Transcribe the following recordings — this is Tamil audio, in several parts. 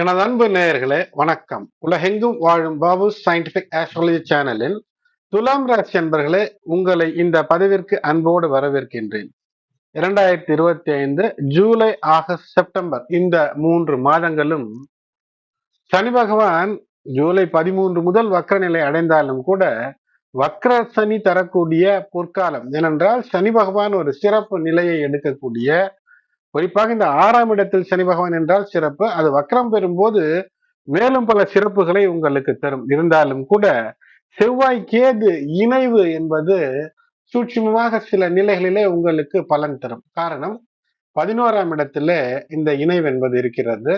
எனது அன்பு நேயர்களே வணக்கம். உலகெங்கும் வாழும் பாபு சயின்டிபிக் ஆஸ்ட்ராலஜி சேனலில் துலாம் ராசி அன்பர்களே உங்களை இந்த பதிவிற்கு அன்போடு வரவேற்கின்றேன். இரண்டாயிரத்தி இருபத்தி ஐந்து ஜூலை ஆகஸ்ட் செப்டம்பர் இந்த மூன்று மாதங்களும் சனி பகவான் ஜூலை பதிமூன்று முதல் வக்ரநிலை அடைந்தாலும் கூட வக்ர சனி தரக்கூடிய பொற்காலம். ஏனென்றால் சனி பகவான் ஒரு சிறப்பு நிலையை எடுக்கக்கூடிய குறிப்பாக இந்த ஆறாம் இடத்தில் சனி பகவான் என்றால் சிறப்பு. அது வக்ரம் பெறும்போது மேலும் பல சிறப்புகளை உங்களுக்கு தரும். இருந்தாலும் கூட செவ்வாய் கேது இணைவு என்பது சூட்சமமாக சில நிலைகளிலே உங்களுக்கு பலன் தரும். காரணம் பதினோராம் இடத்துல இந்த இணைவு என்பது இருக்கிறது.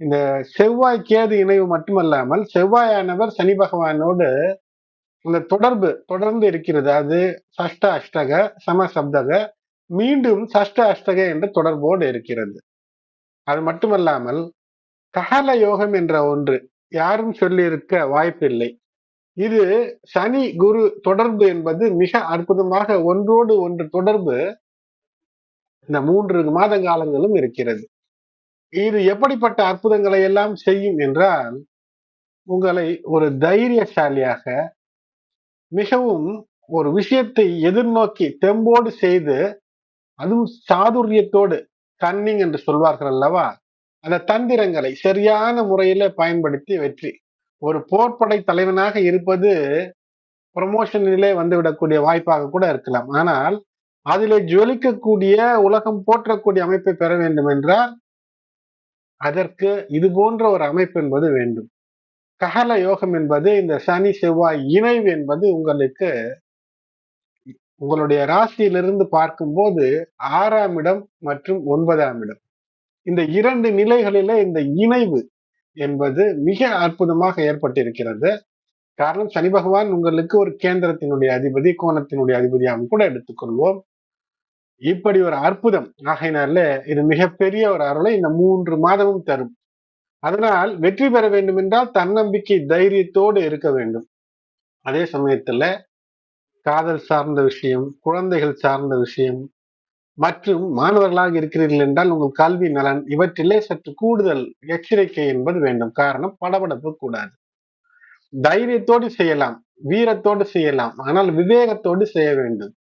இந்த செவ்வாய் கேது இணைவு மட்டுமல்லாமல் செவ்வாயானவர் சனி பகவானோடு இந்த தொடர்பு தொடர்ந்து இருக்கிறது. அது சஷ்ட அஷ்டக சமசப்தக மீண்டும் சஷ்ட அஷ்டக என்ற தொடர்போடு இருக்கிறது. அது மட்டுமல்லாமல் ககல யோகம் என்ற ஒன்று யாரும் சொல்லியிருக்க வாய்ப்பில்லை. இது சனி குரு தொடர்பு என்பது மிக அற்புதமாக ஒன்றோடு ஒன்று தொடர்பு இந்த மூன்று மாத காலங்களும் இருக்கிறது. இது எப்படிப்பட்ட அற்புதங்களை எல்லாம் செய்யும் என்றால் உங்களை ஒரு தைரியசாலியாக மிகவும் ஒரு விஷயத்தை எதிர்நோக்கி தெம்போடு செய்து அதுவும் சாதுரியத்தோடு கன்னிங் என்று சொல்வார்கள் அல்லவா? அந்த தந்திரங்களை சரியான முறையில பயன்படுத்தி வெற்றி. ஒரு போர்ப்படை தலைவனாக இருப்பது ப்ரமோஷனிலே வந்துவிடக்கூடிய வாய்ப்பாக கூட இருக்கலாம். ஆனால் அதிலே ஜொலிக்கக்கூடிய உலகம் போற்றக்கூடிய அமைப்பை பெற வேண்டும் என்றால் அதற்கு இது போன்ற ஒரு அமைப்பு என்பது வேண்டும். ககல யோகம் என்பது இந்த சனி செவ்வாய் இணைவு என்பது உங்களுக்கு உங்களுடைய ராசியிலிருந்து பார்க்கும்போது ஆறாம் இடம் மற்றும் ஒன்பதாம் இடம். இந்த இரண்டு நிலைகளில இந்த இணைவு என்பது மிக அற்புதமாக ஏற்பட்டிருக்கிறது. காரணம் சனி பகவான் உங்களுக்கு ஒரு கேந்திரத்தினுடைய அதிபதி கோணத்தினுடைய அதிபதியாகவும் கூட எடுத்துக்கொள்வோம். இப்படி ஒரு அற்புதம். ஆகையினால இது மிகப்பெரிய ஒரு அருளை இந்த மூன்று மாதமும் தரும். அதனால் வெற்றி பெற வேண்டும் என்றால் தன்னம்பிக்கை தைரியத்தோடு இருக்க வேண்டும். அதே சமயத்துல காதல் சார்ந்த விஷயம் குழந்தைகள் சார்ந்த விஷயம் மற்றும் மாணவர்களாக இருக்கிறீர்கள் என்றால் உங்கள் கல்வி நலன் இவற்றிலே சற்று கூடுதல் எச்சரிக்கை என்பது வேண்டும். காரணம் படபடப்பு கூடாது. தைரியத்தோடு செய்யலாம் வீரத்தோடு செய்யலாம் ஆனால் விவேகத்தோடு செய்ய வேண்டும்.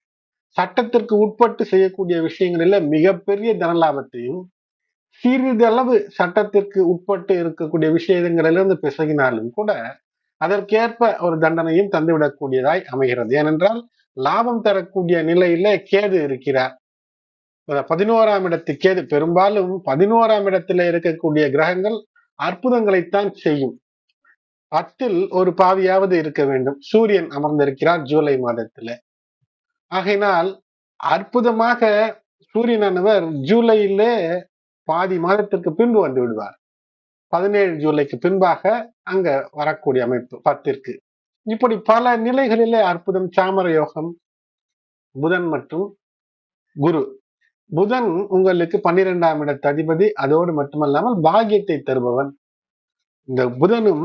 சட்டத்திற்கு உட்பட்டு செய்யக்கூடிய விஷயங்களில மிகப்பெரிய தனலாபத்தையும் சிறிதளவு சட்டத்திற்கு உட்பட்டு இருக்கக்கூடிய விஷயங்களிலிருந்து பிசகினாலும் கூட அதற்கேற்ப ஒரு தண்டனையும் தந்துவிடக்கூடியதாய் அமைகிறது. ஏனென்றால் லாபம் தரக்கூடிய நிலையில கேது இருக்கிறார். பதினோராம் இடத்து கேது. பெரும்பாலும் பதினோராம் இடத்துல இருக்கக்கூடிய கிரகங்கள் அற்புதங்களைத்தான் செய்யும். பத்தில் ஒரு பாவியாவது இருக்க வேண்டும். சூரியன் அமர்ந்திருக்கிறார் ஜூலை மாதத்துல. ஆகையினால் அற்புதமாக சூரியனானவர் ஜூலையிலே பாதி மாதத்திற்கு பின்பு வந்து விடுவார். பதினேழு ஜூலைக்கு பின்பாக அங்க வரக்கூடிய அமைப்பு பத்திற்கு. இப்படி பல நிலைகளிலே அற்புதம் சாமர யோகம் புதன் மற்றும் குரு. புதன் உங்களுக்கு பன்னிரெண்டாம் இடத்து அதிபதி அதோடு மட்டுமல்லாமல் பாகியத்தை தருபவன். இந்த புதனும்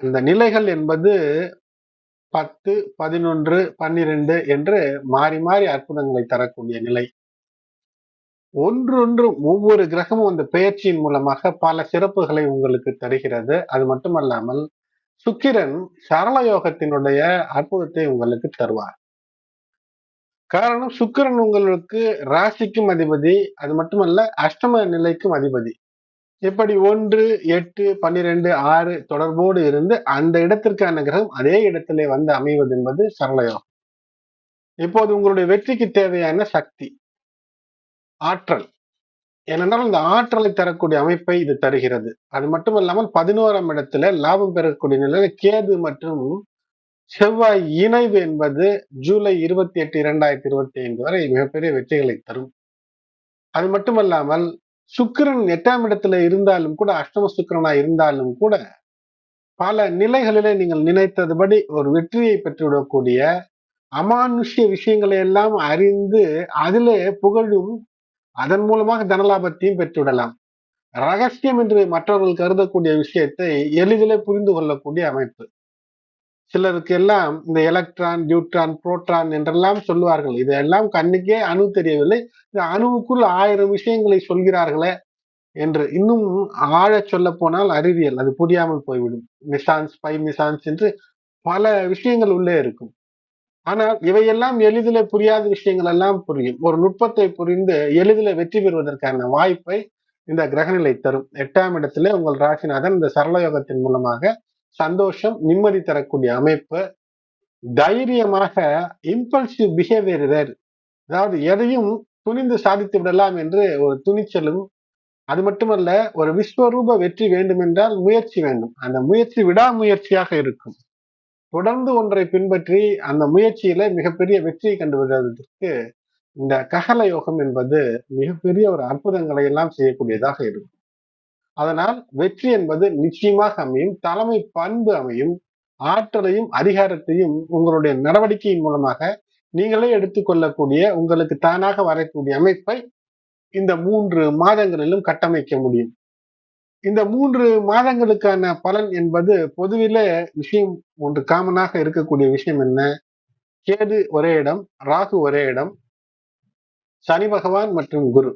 இந்த நிலைகள் என்பது பத்து பதினொன்று பன்னிரெண்டு என்று மாறி மாறி அற்புதங்களை தரக்கூடிய நிலை. ஒன்றொன்றும் ஒவ்வொரு கிரகமும் அந்த பெயர்ச்சியின் மூலமாக பல சிறப்புகளை உங்களுக்கு தருகிறது. அது மட்டுமல்லாமல் சுக்கிரன் சரள யோகத்தினுடைய அற்புதத்தை உங்களுக்கு தருவார். காரணம் சுக்கிரன் உங்களுக்கு ராசிக்கும் அதிபதி அது மட்டுமல்ல அஷ்டம நிலைக்கும் அதிபதி. இப்படி ஒன்று எட்டு பன்னிரெண்டு ஆறு தொடர்போடு இருந்து அந்த இடத்திற்கான கிரகம் அதே இடத்திலே வந்து அமைவது என்பது சரளயோகம் இப்போது உங்களுடைய வெற்றிக்கு தேவையான சக்தி. ஆற்றல். ஏனென்றால் இந்த ஆற்றலை தரக்கூடிய அமைப்பை இது தருகிறது. அது மட்டும் இல்லாமல் பதினோராம் இடத்துல லாபம் பெறக்கூடிய நிலையில கேது மற்றும் செவ்வாய் இணைவு என்பது ஜூலை இருபத்தி எட்டு இரண்டாயிரத்தி இருபத்தி ஐந்து வரை மிகப்பெரிய வெற்றிகளை தரும். அது மட்டுமல்லாமல் சுக்கிரன் எட்டாம் இடத்துல இருந்தாலும் கூட அஷ்டம சுக்கிரனா இருந்தாலும் கூட பல நிலைகளிலே நீங்கள் நினைத்ததுபடி ஒரு வெற்றியை பெற்றுவிடக்கூடிய அமானுஷ்ய விஷயங்களை எல்லாம் அறிந்து அதிலே புகழும் அதன் மூலமாக தனலாபத்தையும் பெற்றுவிடலாம். ரகசியம் என்று மற்றவர்கள் கருதக்கூடிய விஷயத்தை எளிதிலே புரிந்து கொள்ளக்கூடிய அமைப்பு. சிலருக்கு எல்லாம் இந்த எலக்ட்ரான் நியூட்ரான் புரோட்ரான் என்றெல்லாம் சொல்லுவார்கள். இதெல்லாம் கண்ணுக்கே அணு தெரியவில்லை. இந்த அணுவுக்குள் ஆயிரம் விஷயங்களை சொல்கிறார்களே என்று இன்னும் ஆழ சொல்ல போனால் அறிவியல். அது புரியாமல் போய்விடும். மிசான்ஸ் பை மிசான்ஸ் என்று பல விஷயங்கள் உள்ளே இருக்கும். ஆனால் இவையெல்லாம் எளிதில் புரியாத விஷயங்கள் எல்லாம் புரியும். ஒரு நுட்பத்தை புரிந்து எளிதில் வெற்றி பெறுவதற்கான வாய்ப்பை இந்த கிரகநிலை தரும். எட்டாம் இடத்துல உங்கள் ராசிநாதன் இந்த சரளயோகத்தின் மூலமாக சந்தோஷம் நிம்மதி தரக்கூடிய அமைப்பு தைரியமாக இம்பல்சிவ் பிஹேவியர் அதாவது எதையும் துணிந்து சாதித்து விடலாம் என்று ஒரு துணிச்சலும் அது மட்டுமல்ல ஒரு விஸ்வரூப வெற்றி வேண்டும் என்றால் முயற்சி வேண்டும். அந்த முயற்சி விடாமுயற்சியாக இருக்கும். தொடர்ந்து ஒன்றை பின்பற்றி அந்த முயற்சியில மிகப்பெரிய வெற்றியை கண்டுவிடுவதற்கு இந்த ககல யோகம் என்பது மிகப்பெரிய ஒரு அற்புதங்களை எல்லாம் செய்யக்கூடியதாக இருக்கும். அதனால் வெற்றி என்பது நிச்சயமாக அமையும் தலைமை பண்பு அமையும் ஆற்றலையும் அதிகாரத்தையும் உங்களுடைய நடவடிக்கையின் மூலமாக நீங்களே எடுத்துக்கொள்ளக்கூடிய உங்களுக்கு தானாக வரக்கூடிய அமைப்பை இந்த மூன்று மாதங்களிலும் கட்டமைக்க முடியும். இந்த மூன்று மாதங்களுக்கான பலன் என்பது பொதுவில விஷயம் ஒன்று காமனாக இருக்கக்கூடிய விஷயம் என்ன? கேது ஒரே இடம் ராகு ஒரே இடம் சனி பகவான் மற்றும் குரு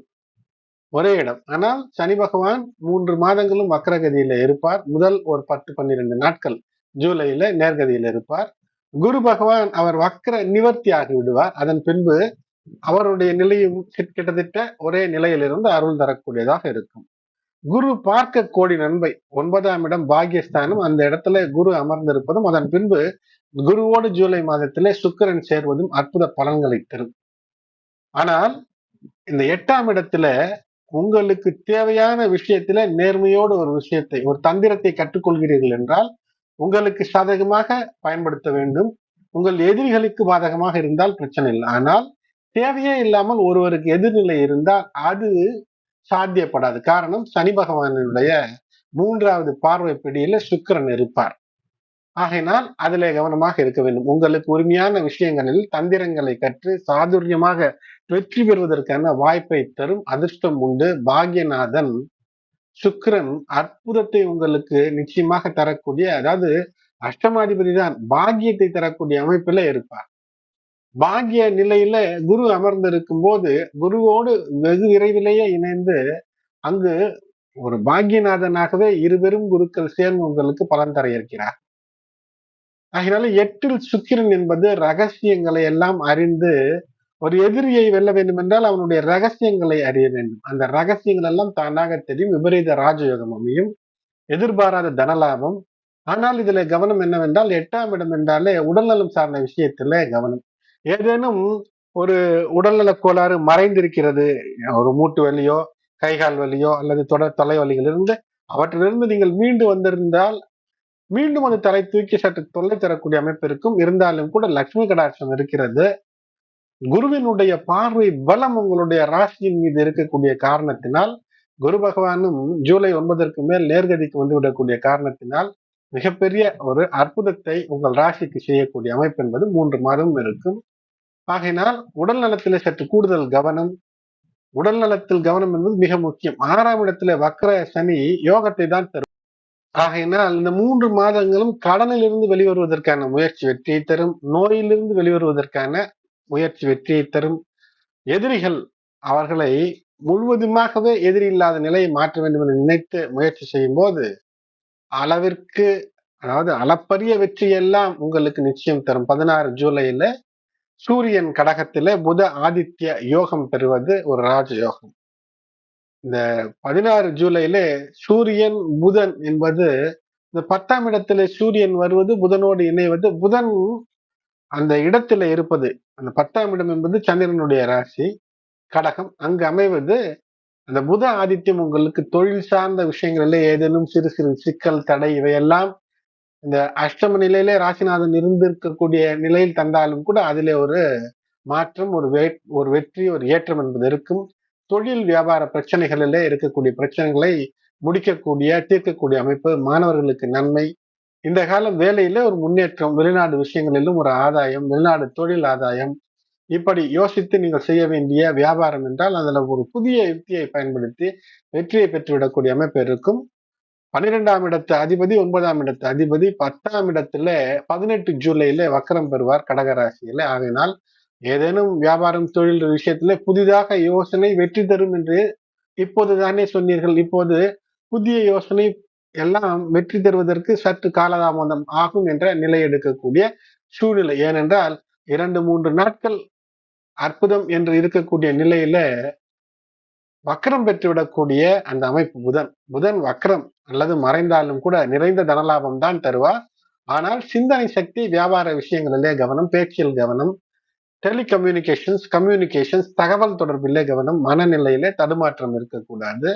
ஒரே இடம். ஆனால் சனி பகவான் மூன்று மாதங்களும் வக்கரகதியில இருப்பார். முதல் ஒரு பத்து பன்னிரெண்டு நாட்கள் ஜூலையில நேர்கதியில இருப்பார். குரு பகவான் அவர் வக்கர நிவர்த்தி ஆகி விடுவார். அதன் பின்பு அவருடைய நிலையும் கிட்டத்தட்ட ஒரே நிலையிலிருந்து அருள் தரக்கூடியதாக இருக்கும். குரு பார்க்க கோடி நன்மை ஒன்பதாம் இடம் பாகியஸ்தானம். அந்த இடத்துல குரு அமர்ந்திருப்பதும் அதன் பின்பு குருவோடு ஜூலை மாதத்திலே சுக்கரன் சேர்வதும் அற்புத பலன்களை தரும். ஆனால் இந்த எட்டாம் இடத்துல உங்களுக்கு தேவையான விஷயத்துல நேர்மையோடு ஒரு விஷயத்தை ஒரு தந்திரத்தை கற்றுக்கொள்கிறீர்கள் என்றால் உங்களுக்கு சாதகமாக பயன்படுத்த வேண்டும். உங்கள் எதிரிகளுக்கு பாதகமாக இருந்தால் பிரச்சனை இல்லை. ஆனால் தேவையே இல்லாமல் ஒருவருக்கு எதிர்நிலை இருந்தால் அது சாத்தியப்படாது. காரணம் சனி பகவானுடைய மூன்றாவது பார்வை பிடியில சுக்கரன் இருப்பார். ஆகையினால் அதிலே கவனமாக இருக்க வேண்டும். உங்களுக்கு உரிமையான விஷயங்களில் தந்திரங்களை கற்று சாதுரியமாக வெற்றி பெறுவதற்கான வாய்ப்பை தரும் அதிர்ஷ்டம் உண்டு. பாக்யநாதன் சுக்கரன் அற்புதத்தை உங்களுக்கு நிச்சயமாக தரக்கூடிய அதாவது அஷ்டமாதிபதி தான் பாக்கியத்தை தரக்கூடிய அமைப்பில் இருப்பார். பாக்கிய நிலையில குரு அமர்ந்திருக்கும் போது குருவோடு வெகு விரைவிலேயே இணைந்து அங்கு ஒரு பாக்யநாதனாகவே இருபெரும் குருக்கள் சேர்ந்து உங்களுக்கு பலன் தர இருக்கிறார். ஆகினாலும் எட்டில் சுக்கிரன் என்பது ரகசியங்களை எல்லாம் அறிந்து ஒரு எதிரியை வெல்ல வேண்டும் என்றால் அவனுடைய ரகசியங்களை அறிய வேண்டும். அந்த ரகசியங்கள் எல்லாம் தானாக தெரியும். விபரீத ராஜயோகம் அமையும் எதிர்பாராத தனலாபம். ஆனால் இதுல கவனம் என்னவென்றால் எட்டாம் இடம் என்றாலே உடல்நலம் சார்ந்த விஷயத்துல கவனம். ஏதேனும் ஒரு உடல்நல கோளாறு மறைந்திருக்கிறது ஒரு மூட்டு வலியோ கைகால் வலியோ அல்லது தொடர் தலைவலிகளிலிருந்து அவற்றிலிருந்து நீங்கள் மீண்டு வந்திருந்தால் மீண்டும் அந்த தலை தூக்கி சற்று தொல்லை தரக்கூடிய அமைப்பு இருக்கும். இருந்தாலும் கூட லக்ஷ்மி கடாட்சம் இருக்கிறது. குருவினுடைய பார்வை பலம் உங்களுடைய ராசியின் மீது இருக்கக்கூடிய காரணத்தினால் குரு பகவானும் ஜூலை ஒன்பதற்கு மேல் நேர்கதிக்கு வந்து விடக்கூடிய காரணத்தினால் மிகப்பெரிய ஒரு அற்புதத்தை உங்கள் ராசிக்கு செய்யக்கூடிய அமைப்பு என்பது மூன்று மாதம் இருக்கும். ஆகையினால் உடல் நலத்திலே சற்று கூடுதல் கவனம். உடல் நலத்தில் கவனம் என்பது மிக முக்கியம். ஆறாம் இடத்துல வக்கர சனி யோகத்தை தான் தரும். ஆகையினால் இந்த மூன்று மாதங்களும் கடனிலிருந்து வெளிவருவதற்கான முயற்சி வெற்றியை தரும். நோயிலிருந்து வெளிவருவதற்கான முயற்சி வெற்றியை தரும். எதிரிகள் அவர்களை முழுவதுமாகவே எதிரி இல்லாத நிலையை மாற்ற வேண்டும் என்று நினைத்து முயற்சி செய்யும் போது அளவிற்கு அதாவது அளப்பரிய வெற்றி எல்லாம் உங்களுக்கு நிச்சயம் தரும். பதினாறு ஜூலையில சூரியன் கடகத்திலே புத ஆதித்ய யோகம் பெறுவது ஒரு ராஜ யோகம். இந்த பதினாறு ஜூலையில சூரியன் புதன் என்பது இந்த பத்தாம் இடத்துல சூரியன் வருவது புதனோடு இணைவது புதன் அந்த இடத்துல இருப்பது. அந்த பத்தாம் இடம் என்பது சந்திரனுடைய ராசி கடகம். அங்கு அமைவது அந்த புத ஆதித்யம் உங்களுக்கு தொழில் சார்ந்த விஷயங்களிலே ஏதேனும் சிறு சிறு சிக்கல் தடை இவையெல்லாம் இந்த அஷ்டம நிலையிலே ராசிநாதன் இருந்திருக்கக்கூடிய நிலையில் தந்தாலும் கூட அதிலே ஒரு மாற்றம் ஒரு வே ஒரு வெற்றி ஒரு ஏற்றம் என்பது இருக்கும். தொழில் வியாபார பிரச்சனைகளிலே இருக்கக்கூடிய பிரச்சனைகளை முடிக்கக்கூடிய தீர்க்கக்கூடிய அமைப்பு மாணவர்களுக்கு நன்மை. இந்த காலம் வேலையில ஒரு முன்னேற்றம் வெளிநாடு விஷயங்களிலும் ஒரு ஆதாயம் வெளிநாடு தொழில் ஆதாயம். இப்படி யோசித்து நீங்கள் செய்ய வேண்டிய வியாபாரம் என்றால் அதில் ஒரு புதிய யுக்தியை பயன்படுத்தி வெற்றியை பெற்றுவிடக்கூடிய அமைப்பு இருக்கும். பன்னிரெண்டாம் இடத்து அதிபதி ஒன்பதாம் இடத்து அதிபதி பத்தாம் இடத்துல பதினெட்டு ஜூலையில வக்கரம் பெறுவார் கடகராசியில. ஆகையினால் ஏதேனும் வியாபாரம் தொழில் விஷயத்துல புதிதாக யோசனை வெற்றி தரும் என்று இப்போது தானே சொன்னீர்கள். இப்போது புதிய யோசனை எல்லாம் வெற்றி தருவதற்கு சற்று காலதாமதம் ஆகும் என்ற நிலை எடுக்கக்கூடிய சூழ்நிலை. ஏனென்றால் இரண்டு மூன்று நாட்கள் அற்புதம் என்று இருக்கக்கூடிய நிலையில வக்கரம் பெற்றுவிடக்கூடிய அந்த அமைப்பு புதன். புதன் வக்கரம். அல்லது மறைந்தாலும் கூட நிறைந்த தனலாபம் தான் தருவார் ஆனால் சிந்தனை சக்தி வியாபார விஷயங்களிலே கவனம் பேச்சில் கவனம் டெலிகம்யூனிகேஷன்ஸ் கம்யூனிகேஷன்ஸ் தகவல் தொடர்பிலே கவனம் மனநிலையிலே தடுமாற்றம் இருக்கக்கூடாது.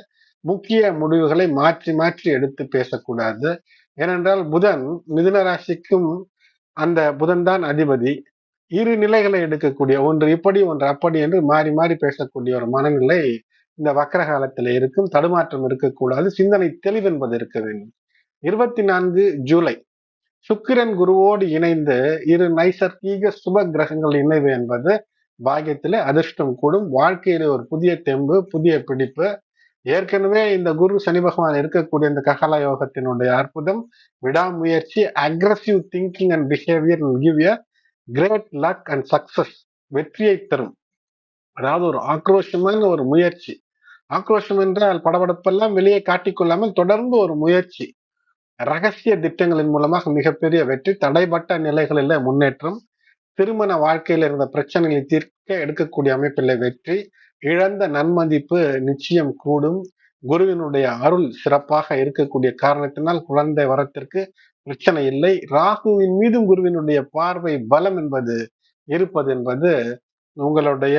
முக்கிய முடிவுகளை மாற்றி மாற்றி எடுத்து பேசக்கூடாது. ஏனென்றால் புதன் மிதுன ராசிக்கும் அந்த புதன் தான் அதிபதி. இரு நிலைகளை எடுக்கக்கூடிய ஒன்று இப்படி ஒன்று அப்படி என்று மாறி மாறி பேசக்கூடிய ஒரு மனநிலை இந்த வக்கர காலத்தில் இருக்கும் தடுமாற்றம் இருக்கக்கூடாது சிந்தனை தெளிவென்பது இருக்க வேண்டும். இருபத்தி நான்கு ஜூலை சுக்கிரன் குருவோடு இணைந்து இரு நைசர்கீக சுப கிரகங்கள் இணைவு என்பது பாகியத்தில் அதிர்ஷ்டம் கூடும். வாழ்க்கையில ஒரு புதிய தெம்பு புதிய பிடிப்பு. ஏற்கனவே இந்த குரு சனி பகவான் இருக்கக்கூடிய இந்த ககல யோகத்தினுடைய அற்புதம் விடாமுயற்சி aggressive thinking and behaviour give a great luck and success வெற்றியை தரும். அதாவது ஒரு ஆக்ரோஷமான ஒரு முயற்சி. ஆக்ரோஷம் என்றால் படபடப்பெல்லாம் வெளியே காட்டிக்கொள்ளாமல் தொடர்ந்து ஒரு முயற்சி. ரகசிய திட்டங்களின் மூலமாக மிகப்பெரிய வெற்றி தடைப்பட்ட நிலைகளில் முன்னேற்றம் திருமண வாழ்க்கையில் இருந்த பிரச்சனைகளை தீர்க்க எடுக்கக்கூடிய அமைப்பில் வெற்றி இழந்த நன்மதிப்பு நிச்சயம் கூடும். குருவினுடைய அருள் சிறப்பாக இருக்கக்கூடிய காரணத்தினால் குழந்தை வரத்திற்கு பிரச்சனை இல்லை. ராகுவின் மீதும் குருவினுடைய பார்வை பலம் என்பது இருப்பது என்பது உங்களுடைய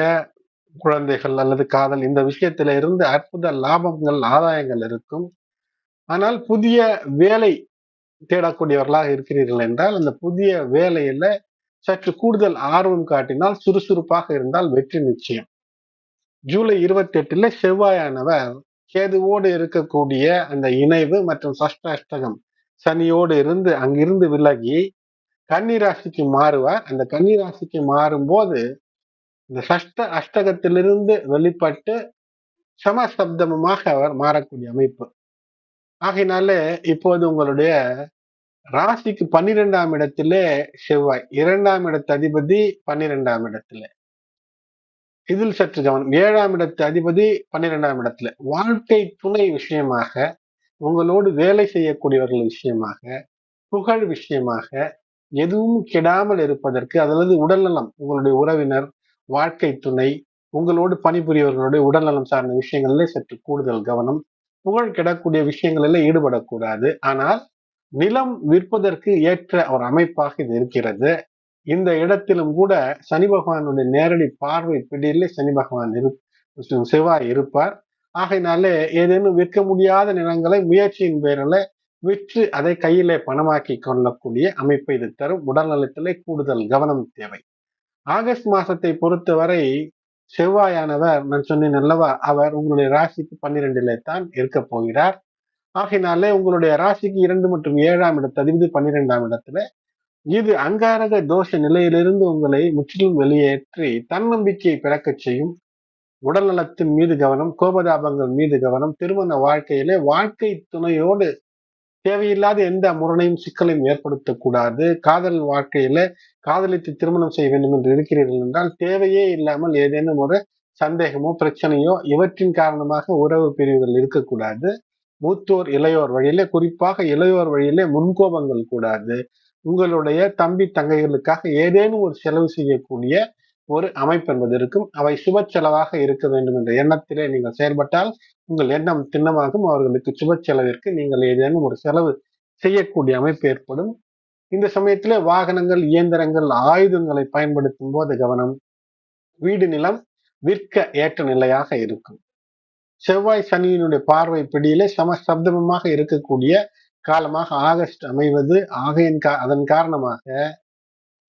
குழந்தைகள் அல்லது காதல் இந்த விஷயத்தில இருந்து அற்புத லாபங்கள் ஆதாயங்கள் இருக்கும். ஆனால் புதிய வேலை தேடக்கூடியவர்களாக இருக்கிறீர்கள் என்றால் அந்த புதிய வேலையில சற்று கூடுதல் ஆர்வம் காட்டினால் சுறுசுறுப்பாக இருந்தால் வெற்றி நிச்சயம். ஜூலை இருபத்தி எட்டுல செவ்வாயானவர் கேதுவோடு இருக்கக்கூடிய அந்த இணைவு மற்றும் சஷ்டாஷ்டகம் சனியோடு இருந்து அங்கிருந்து விலகி கன்னிராசிக்கு மாறுவார். அந்த கன்னிராசிக்கு மாறும்போது இந்த சஷ்ட அஷ்டகத்திலிருந்து வெளிப்பட்டு சமசப்தமமாக அவர் மாறக்கூடிய அமைப்பு. ஆகையினால இப்போது உங்களுடைய ராசிக்கு பன்னிரெண்டாம் இடத்திலே செவ்வாய் இரண்டாம் இடத்து அதிபதி பன்னிரெண்டாம் இடத்துல. இதில் சற்று கவனம். ஏழாம் இடத்து அதிபதி பன்னிரெண்டாம் இடத்துல. வாழ்க்கை துணை விஷயமாக உங்களோடு வேலை செய்யக்கூடியவர்கள் விஷயமாக புகழ் விஷயமாக எதுவும் கெடாமல் இருப்பதற்கு அதாவது உடல்நலம் உங்களுடைய உறவினர் வாழ்க்கை துணை உங்களோடு பணிபுரியவர்களுடைய உடல்நலம் சார்ந்த விஷயங்கள்ல சற்று கூடுதல் கவனம். புகழ் கிடக்கூடிய விஷயங்களில் ஈடுபடக்கூடாது. ஆனால் நிலம் விற்பதற்கு ஏற்ற ஒரு அமைப்பாக இது இருக்கிறது. இந்த இடத்திலும் கூட சனி பகவானுடைய நேரடி பார்வை பிடியிலே சனி பகவான் இரு செவ்வாய் இருப்பார். ஆகையினாலே ஏதேனும் விற்க முடியாத நிலங்களை முயற்சியின் பேரில் விற்று அதை கையிலே பணமாக்கி கொள்ளக்கூடிய அமைப்பை இது தரும். உடல் நலத்திலே கூடுதல் கவனம் தேவை. ஆகஸ்ட் மாசத்தை பொறுத்தவரை செவ்வாயானவர் நான் சொன்னேன் அல்லவா அவர் உங்களுடைய ராசிக்கு பன்னிரெண்டிலே தான் இருக்க போகிறார். ஆகையினாலே உங்களுடைய ராசிக்கு இரண்டு மற்றும் ஏழாம் இடத்து அதிபதி பன்னிரெண்டாம் இடத்துல. இது அங்காரக தோஷ நிலையிலிருந்து உங்களை முற்றிலும் வெளியேற்றி தன்னம்பிக்கையை பிறக்கச் செய்யும். உடல் நலத்தின் மீது கவனம் கோபதாபங்கள் மீது கவனம் திருமண வாழ்க்கையிலே வாழ்க்கை துணையோடு தேவையில்லாத எந்த முரணையும் சிக்கலையும் ஏற்படுத்தக்கூடாது. காதல் வாழ்க்கையில காதலித்து திருமணம் செய்ய வேண்டும் என்று இருக்கிறீர்கள் என்றால் தேவையே இல்லாமல் ஏதேனும் ஒரு சந்தேகமோ பிரச்சனையோ இவற்றின் காரணமாக உறவு பிரிவுகள் இருக்கக்கூடாது. மூத்தோர் இளையோர் வழியிலே குறிப்பாக இளையோர் வழியிலே முன்கோபங்கள் கூடாது. உங்களுடைய தம்பி தங்கைகளுக்காக ஏதேனும் ஒரு செலவு செய்யக்கூடிய ஒரு அமைப்பு என்பது இருக்கும். அவை சுப செலவாக இருக்க வேண்டும் என்ற எண்ணத்திலே நீங்கள் செயல்பட்டால் உங்கள் எண்ணம் திண்ணமாகும். அவர்களுக்கு சுப செலவிற்கு நீங்கள் ஏதேனும் ஒரு செலவு செய்யக்கூடிய அமைப்பு ஏற்படும். இந்த சமயத்திலே வாகனங்கள் இயந்திரங்கள் ஆயுதங்களை பயன்படுத்தும் போது கவனம் வீடு நிலம் விற்க ஏற்ற நிலையாக இருக்கும். செவ்வாய் சனியினுடைய பார்வை பிடியிலே சமசப்தமமாக இருக்கக்கூடிய காலமாக ஆகஸ்ட் அமைவது ஆகையின் கா அதன் காரணமாக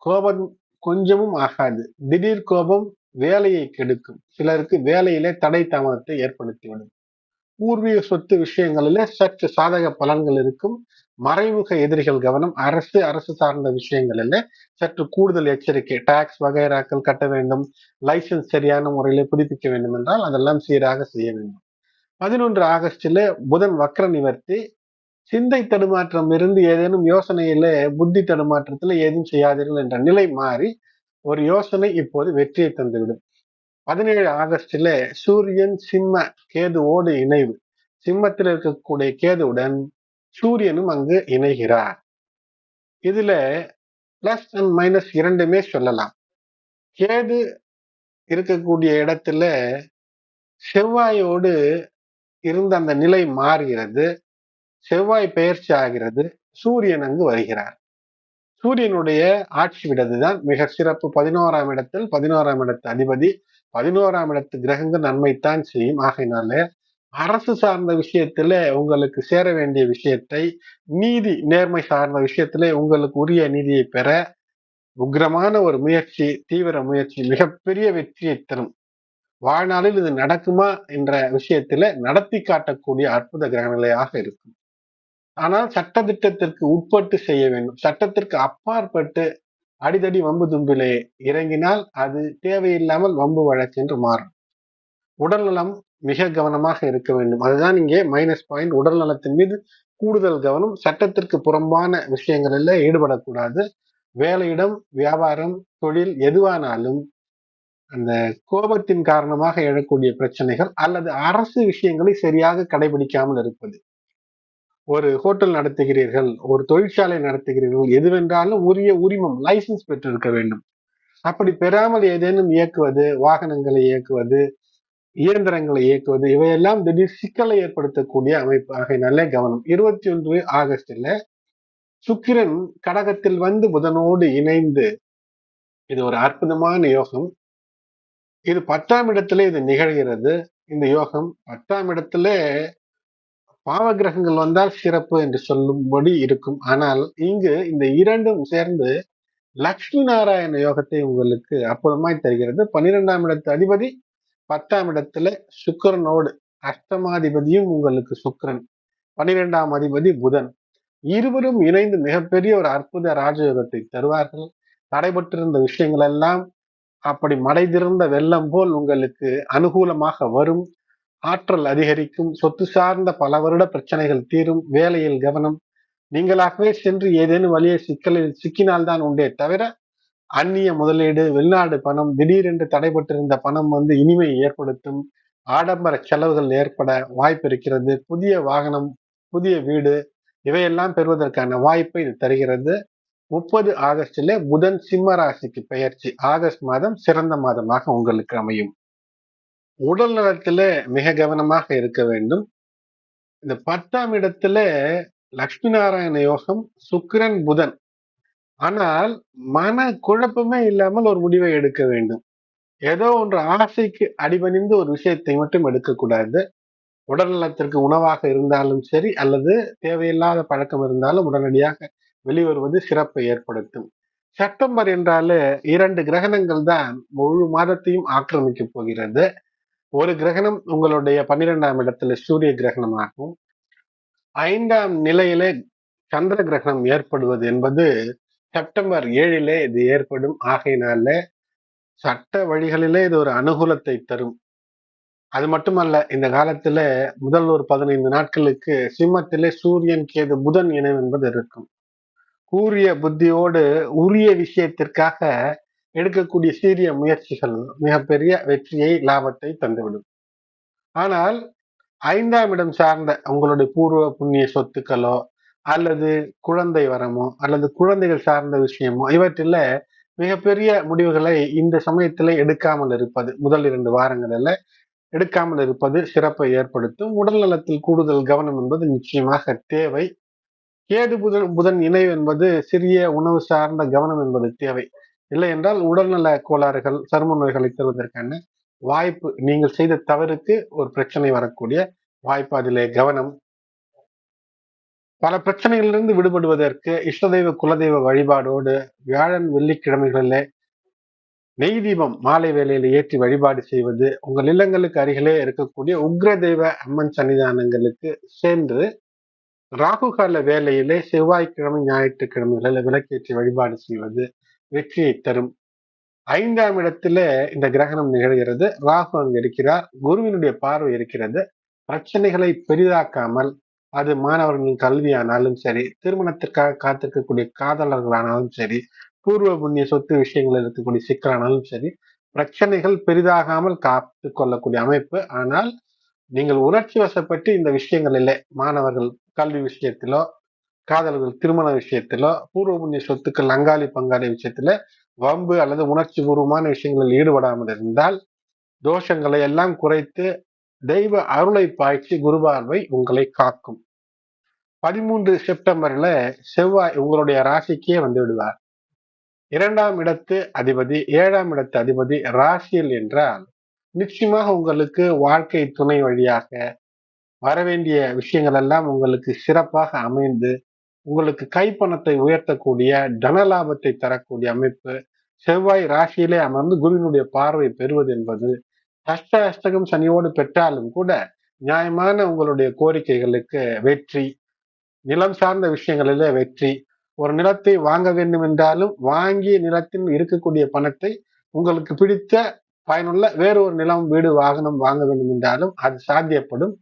கோபம் கொஞ்சமும் ஆகாது. திடீர் கோபம் வேலையை கெடுக்கும். சிலருக்கு வேலையில தடை தாமதத்தை ஏற்படுத்திவிடும் பூர்வீக சொத்து விஷயங்களில சற்று சாதக பலன்கள் இருக்கும். மறைமுக எதிரிகள் கவனம். அரசு அரசு சார்ந்த விஷயங்களில் சற்று கூடுதல் எச்சரிக்கை. டாக்ஸ் வகைராக்கள் கட்ட வேண்டும். லைசன்ஸ் சரியான முறையில் புதுப்பிக்க வேண்டும் என்றால் அதெல்லாம் சீராக செய்ய வேண்டும். பதினொன்று ஆகஸ்டில் புதன் வக்ர நிவர்த்தி சிந்தை தடுமாற்றம் இருந்து ஏதேனும் யோசனையில புத்தி தடுமாற்றத்துல ஏதும் செய்யாதீர்கள் என்ற நிலை மாறி ஒரு யோசனை இப்போது வெற்றியை தந்துவிடும். பதினேழு ஆகஸ்ட்ல சூரியன் சிம்ம கேதுவோடு இணைவு. சிம்மத்தில் இருக்கக்கூடிய கேதுவுடன் சூரியனும் அங்கு இணைகிறார். இதுல பிளஸ் அண்ட் மைனஸ் இரண்டுமே சொல்லலாம். கேது இருக்கக்கூடிய இடத்துல செவ்வாயோடு இருந்த அந்த நிலை மாறுகிறது. செவ்வாய் பெயர்ச்சி ஆகிறது சூரியன் அங்கு வருகிறார். சூரியனுடைய ஆட்சி விடது தான் மிக சிறப்பு. பதினோராம் இடத்தில் பதினோராம் இடத்து அதிபதி பதினோராம் இடத்து கிரகங்கள் நன்மைத்தான் செய்யும். ஆகையினால அரசு சார்ந்த விஷயத்துல உங்களுக்கு சேர வேண்டிய விஷயத்தை நீதி நேர்மை சார்ந்த விஷயத்துல உங்களுக்கு உரிய நீதியை பெற உக்ரமான ஒரு முயற்சி தீவிர முயற்சி மிகப்பெரிய வெற்றியை தரும். வாழ்நாளில் இது நடக்குமா என்ற விஷயத்துல நடத்தி காட்டக்கூடிய அற்புத கிரகநிலையாக இருக்கும். ஆனால் சட்ட திட்டத்திற்கு உட்பட்டு செய்ய வேண்டும். சட்டத்திற்கு அப்பாற்பட்டு அடிதடி வம்பு தும்பிலே இறங்கினால் அது தேவையில்லாமல் வம்பு வழக்கு என்று மாறும். உடல்நலம் மிக கவனமாக இருக்க வேண்டும். அதுதான் இங்கே மைனஸ் பாயிண்ட் உடல் நலத்தின் மீது கூடுதல் கவனம். சட்டத்திற்கு புறம்பான விஷயங்களில் ஈடுபடக்கூடாது. வேலையிடம் வியாபாரம் தொழில் எதுவானாலும் அந்த கோபத்தின் காரணமாக எழக்கூடிய பிரச்சனைகள் அல்லது அரசு விஷயங்களை சரியாக கடைபிடிக்காமல் இருப்பது. ஒரு ஹோட்டல் நடத்துகிறீர்கள் ஒரு தொழிற்சாலை நடத்துகிறீர்கள் எதுவென்றாலும் உரிய உரிமம் லைசன்ஸ் பெற்றிருக்க வேண்டும். அப்படி பெறாமல் ஏதேனும் இயக்குவது வாகனங்களை இயக்குவது இயந்திரங்களை இயக்குவது இவையெல்லாம் திடீர் சிக்கலை ஏற்படுத்தக்கூடிய அமைப்பாக நல்ல கவனம். இருபத்தி ஒன்று ஆகஸ்டில் சுக்கிரன் கடகத்தில் வந்து புதனோடு இணைந்து இது ஒரு அற்புதமான யோகம். இது பத்தாம் இடத்துல இது நிகழ்கிறது. இந்த யோகம் பத்தாம் இடத்துல பாவ கிரகங்கள் வந்தால் சிறப்பு என்று சொல்லும்படி இருக்கும். ஆனால் இங்கு இந்த இரண்டும் சேர்ந்து லக்ஷ்மி நாராயண யோகத்தை உங்களுக்கு அற்புதமாய் தருகிறது. பன்னிரெண்டாம் இடத்து அதிபதி பத்தாம் இடத்துல சுக்கரனோடு அஷ்டமாதிபதியும் உங்களுக்கு சுக்கரன். பனிரெண்டாம் அதிபதி புதன். இருவரும் இணைந்து மிகப்பெரிய ஒரு அற்புத ராஜயோகத்தை தருவார்கள். தடைபட்டிருந்த விஷயங்கள் எல்லாம் அப்படி மடைதிருந்த வெள்ளம் போல் உங்களுக்கு அனுகூலமாக வரும். ஆற்றல் அதிகரிக்கும் சொத்து சார்ந்த பல வருட பிரச்சனைகள் தீரும் வேலையில் கவனம். நீங்களாகவே சென்று ஏதேனும் வழியை சிக்கலில் சிக்கினால்தான் உண்டே தவிர அந்நிய முதலீடு வெளிநாடு பணம் திடீரென்று தடைபட்டிருந்த பணம் வந்து இனிமை ஏற்படுத்தும் ஆடம்பர செலவுகள் ஏற்பட வாய்ப்பு இருக்கிறது. புதிய வாகனம் புதிய வீடு இவையெல்லாம் பெறுவதற்கான வாய்ப்பை இது தருகிறது. முப்பது ஆகஸ்டிலே புதன் சிம்ம ராசிக்கு பெயர்ச்சி. ஆகஸ்ட் மாதம் சிறந்த மாதமாக உங்களுக்கு அமையும். உடல் நலத்தில் மிக கவனமாக இருக்க வேண்டும். இந்த பத்தாம் இடத்துல லக்ஷ்மி நாராயண யோகம் சுக்கிரன் புதன். ஆனால் மன குழப்பமே இல்லாமல் ஒரு முடிவை எடுக்க வேண்டும். ஏதோ ஒன்று ஆசைக்கு அடிபணிந்து ஒரு விஷயத்தை மட்டும் எடுக்கக்கூடாது. உடல் நலத்திற்கு உணவாக இருந்தாலும் சரி அல்லது தேவையில்லாத பழக்கம் இருந்தாலும் உடனடியாக வெளிவருவது சிறப்பை ஏற்படுத்தும். செப்டம்பர் என்றாலே இரண்டு கிரகணங்கள் தான் முழு மாதத்தையும் ஆக்கிரமிக்க போகிறது. ஒரு கிரகணம் உங்களுடைய பன்னிரெண்டாம் இடத்துல சூரிய கிரகணமாகும். ஐந்தாம் நிலையிலே சந்திர கிரகணம் ஏற்படுவது என்பது செப்டம்பர் ஏழிலே இது ஏற்படும். ஆகையினால சட்ட வழிகளிலே இது ஒரு அனுகூலத்தை தரும். அது மட்டுமல்ல இந்த காலத்துல முதல் ஒரு பதினைந்து நாட்களுக்கு சிம்மத்திலே சூரியன் கேது புதன் இணைவு என்பது இருக்கும். கூறிய புத்தியோடு உரிய விஷயத்திற்காக எடுக்கக்கூடிய சீரிய முயற்சிகள் மிகப்பெரிய வெற்றியை லாபத்தை தந்துவிடும். ஆனால் ஐந்தாம் இடம் சார்ந்த உங்களுடைய பூர்வ புண்ணிய சொத்துக்களோ அல்லது குழந்தை வரமோ அல்லது குழந்தைகள் சார்ந்த விஷயமோ இவற்றில மிகப்பெரிய முடிவுகளை இந்த சமயத்துல எடுக்காமல் இருப்பது முதல் இரண்டு வாரங்களில் எடுக்காமல் இருப்பது சிறப்பை ஏற்படுத்தும். உடல் நலத்தில் கூடுதல் கவனம் என்பது நிச்சயமாக தேவை. கேது புதன் புதன் இணைவு என்பது சிறிய உணவு சார்ந்த கவனம் என்பது தேவை. இல்லை என்றால் உடல்நல கோளாறுகள் சரும நோய்களை தருவதற்கான வாய்ப்பு நீங்கள் செய்த தவறுக்கு ஒரு பிரச்சனை வரக்கூடிய வாய்ப்பு அதிலே கவனம். பல பிரச்சனைகளிலிருந்து விடுபடுவதற்கு இஷ்டதெய்வ குலதெய்வ வழிபாடோடு வியாழன் வெள்ளிக்கிழமைகளிலே நெய் தீபம் மாலை வேலையில் ஏற்றி வழிபாடு செய்வது உங்கள் இல்லங்களுக்கு அருகிலே இருக்கக்கூடிய உக்ர தெய்வ அம்மன் சன்னிதானங்களுக்கு சென்று ராகு கால வேலையிலே செவ்வாய்க்கிழமை ஞாயிற்றுக்கிழமைகளில் விளக்கேற்றி வழிபாடு செய்வது வெற்றியை தரும். ஐந்தாம் இடத்துல இந்த கிரகணம் நிகழ்கிறது. ராகு அங்கு இருக்கிறார். குருவினுடைய பார்வை இருக்கிறது. பிரச்சனைகளை பெரிதாக்காமல் அது மாணவர்களின் கல்வியானாலும் சரி திருமணத்திற்காக காத்திருக்கக்கூடிய காதலர்களானாலும் சரி பூர்வ புண்ணிய சொத்து விஷயங்கள் இருக்கக்கூடிய சிக்கலானாலும் சரி பிரச்சனைகள் பெரிதாகாமல் காத்து கொள்ளக்கூடிய அமைப்பு. ஆனால் நீங்கள் உணர்ச்சி வசப்பட்டு இந்த விஷயங்கள் இல்லை மாணவர்கள் கல்வி விஷயத்திலோ காதல்கள் திருமண விஷயத்திலோ பூர்வ புண்ணிய சொத்துக்கள் அங்காளி பங்காளி விஷயத்துல வம்பு அல்லது உணர்ச்சி பூர்வமான விஷயங்களில் ஈடுபடாமல் இருந்தால் தோஷங்களை எல்லாம் குறைத்து தெய்வ அருளை பாய்ச்சி குருபார்வை உங்களை காக்கும். பதிமூன்று செப்டம்பர்ல செவ்வாய் உங்களுடைய ராசிக்கே வந்து விடுவார். இரண்டாம் இடத்து அதிபதி ஏழாம் இடத்து அதிபதி ராசியில் என்றால் நிச்சயமாக உங்களுக்கு வாழ்க்கை துணை வழியாக வரவேண்டிய விஷயங்கள் எல்லாம் உங்களுக்கு சிறப்பாக அமைந்து உங்களுக்கு கைப்பணத்தை உயர்த்தக்கூடிய தனலாபத்தை தரக்கூடிய அமைப்பு செவ்வாய் ராசியிலே அமர்ந்து குருவினுடைய பார்வை பெறுவது என்பது அஷ்ட அஷ்டகம் சனியோடு பெற்றாலும் கூட நியாயமான உங்களுடைய கோரிக்கைகளுக்கு வெற்றி நிலம் சார்ந்த விஷயங்களிலே வெற்றி. ஒரு நிலத்தை வாங்க வேண்டும் என்றாலும் வாங்கிய நிலத்தில் இருக்கக்கூடிய பணத்தை உங்களுக்கு பிடித்த பயனுள்ள வேறு ஒரு நிலம் வீடு வாகனம் வாங்க வேண்டும் என்றாலும் அது சாத்தியப்படும்.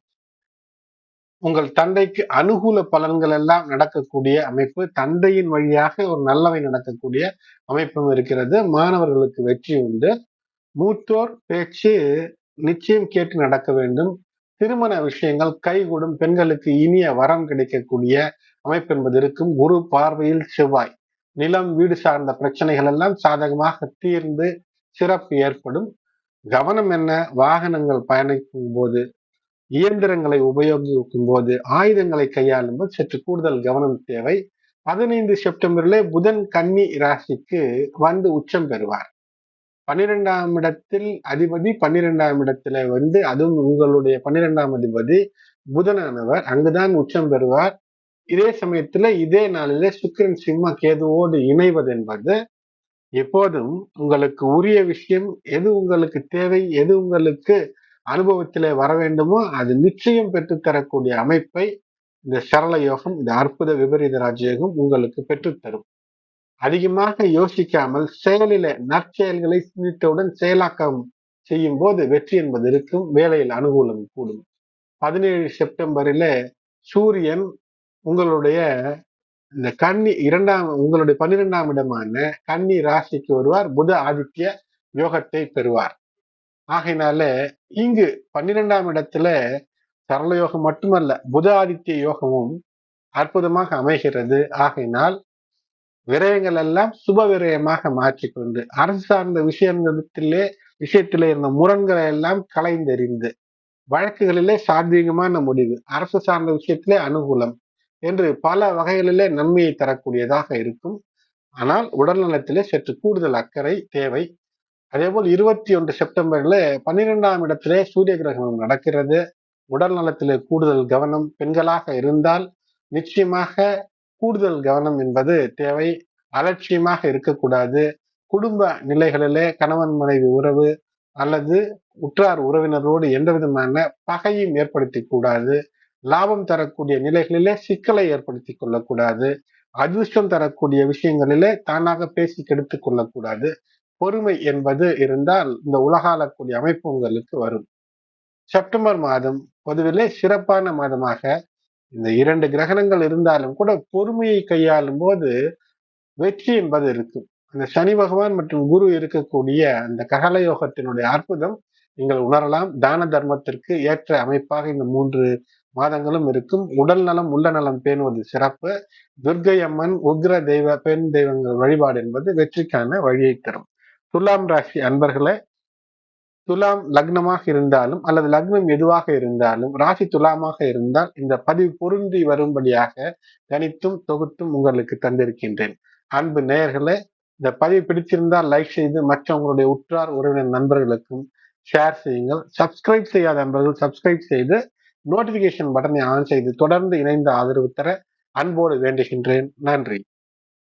உங்கள் தந்தைக்கு அனுகூல பலன்கள் எல்லாம் நடக்கக்கூடிய அமைப்பு தந்தையின் வழியாக ஒரு நல்லவை நடக்கக்கூடிய அமைப்பும் இருக்கிறது. மாணவர்களுக்கு வெற்றி உண்டு. மூத்தோர் பேச்சு நிச்சயம் கேட்டு நடக்க வேண்டும். திருமண விஷயங்கள் கைகூடும் பெண்களுக்கு இனிய வரம் கிடைக்கக்கூடிய அமைப்பு என்பது இருக்கும். குரு பார்வையில் செவ்வாய். நிலம் வீடு சார்ந்த பிரச்சனைகள் எல்லாம் சாதகமாக தீர்ந்து சிறப்பு ஏற்படும். கவனம் என்ன? வாகனங்கள் பயணிக்கும் போது இயந்திரங்களை உபயோகிக்கும் போது ஆயுதங்களை கையாளும் போது சற்று கூடுதல் கவனம் தேவை. பதினைந்து செப்டம்பர்ல புதன் கன்னி ராசிக்கு வந்து உச்சம் பெறுவார். பன்னிரெண்டாம் இடத்தில் அதிபதி பன்னிரெண்டாம் இடத்துல வந்து அதுவும் உங்களுடைய பன்னிரெண்டாம் அதிபதி புதனானவர் அங்குதான் உச்சம் பெறுவார். இதே சமயத்துல இதே நாளிலே சுக்கிரன் சிம்ம கேதுவோடு இணைவது என்பது எப்போதும் உங்களுக்கு உரிய விஷயம். எது உங்களுக்கு தேவை எது உங்களுக்கு அனுபவத்திலே வர வேண்டுமோ அது நிச்சயம் பெற்றுத்தரக்கூடிய அமைப்பை இந்த சரள யோகம் இந்த அற்புத விபரீத ராஜயோகம் உங்களுக்கு பெற்றுத்தரும். அதிகமாக யோசிக்காமல் செயலில நற்செயல்களை சிந்தித்தவுடன் செயலாக்கம் செய்யும் போது வெற்றி என்பது இருக்கும் வேலையில் அனுகூலம் கூடும். பதினேழு செப்டம்பரில சூரியன் உங்களுடைய இந்த கன்னி இரண்டாம் உங்களுடைய பன்னிரெண்டாம் இடமான கன்னி ராசிக்கு வருவார் புத ஆதித்ய யோகத்தை பெறுவார். ஆகையினால இங்கு பன்னிரெண்டாம் இடத்துல சரள யோகம் மட்டுமல்ல புத ஆதித்ய யோகமும் அற்புதமாக அமைகிறது. ஆகையினால் விரயங்கள் எல்லாம் சுப விரயமாக மாற்றிக்கொண்டு அரசு சார்ந்த விஷயத்திலே விஷயத்திலே இருந்த முரண்களை எல்லாம் கலைந்தெறிந்து வழக்குகளிலே சாத்வீகமான முடிவு அரசு சார்ந்த விஷயத்திலே அனுகூலம் என்று பல வகைகளிலே நன்மையை தரக்கூடியதாக இருக்கும். ஆனால் உடல் நலத்திலே சற்று கூடுதல் அக்கறை தேவை. அதே போல் இருபத்தி ஒன்று செப்டம்பர்ல பன்னிரெண்டாம் இடத்திலே சூரிய கிரகணம் நடக்கிறது. உடல் நலத்திலே கூடுதல் கவனம் பெண்களாக இருந்தால் நிச்சயமாக கூடுதல் கவனம் என்பது தேவை. அலட்சியமாக இருக்கக்கூடாது. குடும்ப நிலைகளிலே கணவன் மனைவி உறவு அல்லது உற்றார் உறவினரோடு எந்த விதமான பகையும் ஏற்படுத்தி கூடாது லாபம் தரக்கூடிய நிலைகளிலே சிக்கலை ஏற்படுத்தி கொள்ளக்கூடாது. அதிர்ஷ்டம் தரக்கூடிய விஷயங்களிலே தானாக பேசி கெடுத்து கொள்ளக்கூடாது. பொறுமை என்பது இருந்தால் இந்த உலகாலக்கூடிய அமைப்பு உங்களுக்கு வரும். செப்டம்பர் மாதம் பொதுவிலே சிறப்பான மாதமாக இந்த இரண்டு கிரகணங்கள் இருந்தாலும் கூட பொறுமையை கையாளும் போது வெற்றி என்பது இருக்கும். அந்த சனி பகவான் மற்றும் குரு இருக்கக்கூடிய அந்த ககலயோகத்தினுடைய அற்புதம் நீங்கள் உணரலாம். தான தர்மத்திற்கு ஏற்ற அமைப்பாக இந்த மூன்று மாதங்களும் இருக்கும். உடல் நலம் உள்ள நலம் பேணுவது சிறப்பு. துர்கை அம்மன் உக்ர தெய்வ பெண் தெய்வங்கள் வழிபாடு என்பது வெற்றிக்கான வழியை தரும். துலாம் ராசி அன்பர்களே துலாம் லக்னமாக இருந்தாலும் அல்லது லக்னம் எதுவாக இருந்தாலும் ராசி துலாமாக இருந்தால் இந்த பதிவு பொருந்தி வரும்படியாக கணித்தும் தொகுத்தும் உங்களுக்கு தந்திருக்கின்றேன். அன்பு நேயர்களே இந்த பதிவு பிடிச்சிருந்தால் லைக் செய்து மற்றவங்களுடைய உற்றார் உறவினர் நண்பர்களுக்கும் ஷேர் செய்யுங்கள். சப்ஸ்கிரைப் செய்யாத நண்பர்கள் சப்ஸ்கிரைப் செய்து நோட்டிபிகேஷன் பட்டனை ஆன் செய்து தொடர்ந்து இணைந்த ஆதரவு தர அன்போடு வேண்டுகின்றேன். நன்றி.